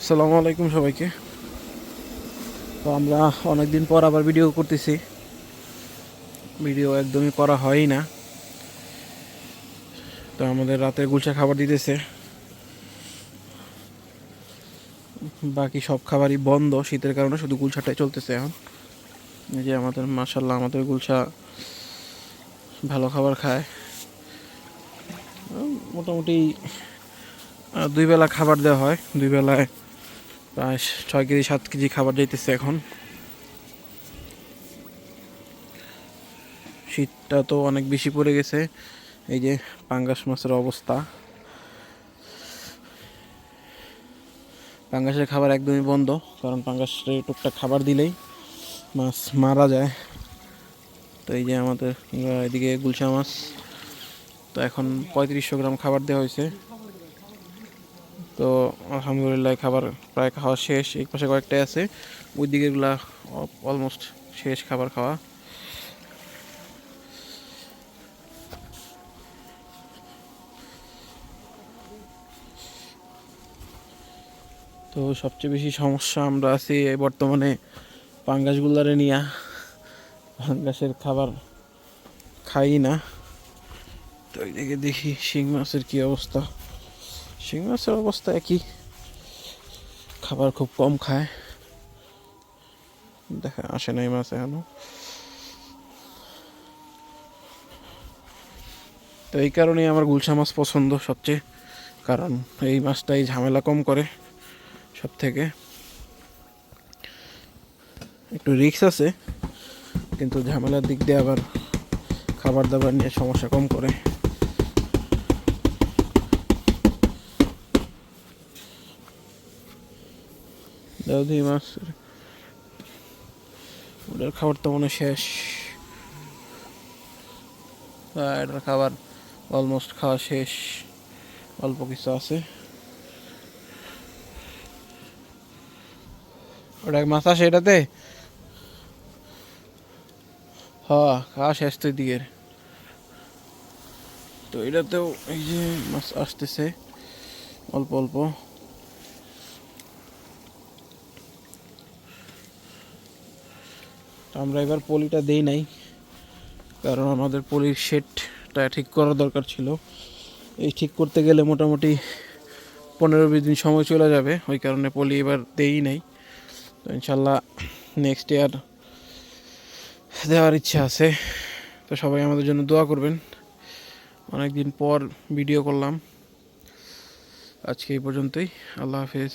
আসসালামু আলাইকুম সবাইকে। তো আমরা অনেক দিন পর আবার ভিডিও করতেছি। ভিডিও একদমই করা হয়ই না। তো আমাদের রাতে গুলশা খাবার দিতেছে। বাকি সব খাবারই বন্ধ, শীতের কারণে শুধু গুলশাটাই চলতেছে এখন। এই যে আমাদের মাসাল্লাহ আমাদের গুলশা ভালো খাবার খায়। মোটামুটি দুই বেলা খাবার দেওয়া হয়। দুই বেলায় প্রায় ছয় কেজি, সাত কেজি খাবার যাইতেছে এখন। শীতটা তো অনেক বেশি পড়ে গেছে, এই যে পাঙ্গাস মাছের অবস্থা। পাঙ্গাসের খাবার একদমই বন্ধ, কারণ পাঙ্গাসের টুকটাক খাবার দিলেই মাছ মারা যায়। তো এই যে আমাদের এদিকে গুলশা মাছ, তো এখন পঁয়ত্রিশশো গ্রাম খাবার দেওয়া হয়েছে। তো আলহামদুলিল্লাহ খাবার প্রায় খাওয়া শেষ, এই পাশে কয়েকটাই আছে। ওই দিকেরগুলা অলমোস্ট শেষ খাবার খাওয়া। তো সবচেয়ে বেশি সমস্যা আমরা আছি এই বর্তমানে পাঙ্গাসগুলারে নিয়া। পাঙ্গাসের খাবার খাই না। তো এইদিকে দেখি শিং মাছের কি অবস্থা। শিং মাছের অবস্থা একই। খাবার খুব কম খায়। দেখা আসে নাই মাছ এখনও। তো এই কারণেই আমার গুলশা মাছ পছন্দ সবচেয়ে। কারণ এই মাছটাই ঝামেলা কম করে সব থেকে একটু রিক্স আছে, কিন্তু ঝামেলার দিক দিয়ে আবার খাবার দাবার নিয়ে সমস্যা কম করে। দাউদি মাছ ওটার খাবার তো মনে শেষ। হ্যাঁ, এটার খাবার অলমোস্ট খাওয়া শেষ। অল্প কিছু আছে। ওটা মাছ আসে এটাতে? হ্যাঁ খাওয়া শেষ তো দিকের তো এটাতেও এই যে মাছ আসতেছে। অল্প অল্প। তো আমরা এবার পলিটা দেই নাই, কারণ আমাদের পলির শেডটা ঠিক করার দরকার ছিল। এই ঠিক করতে গেলে মোটামুটি পনেরো বিশ দিন সময় চলে যাবে, ওই কারণে পলি এবার দেই নাই। তো ইনশাল্লাহ নেক্সট ইয়ার দেওয়ার ইচ্ছা আছে। তো সবাই আমাদের জন্য দোয়া করবেন। অনেক দিন পর ভিডিও করলাম। আজকে এই পর্যন্তই। আল্লাহ হাফেজ।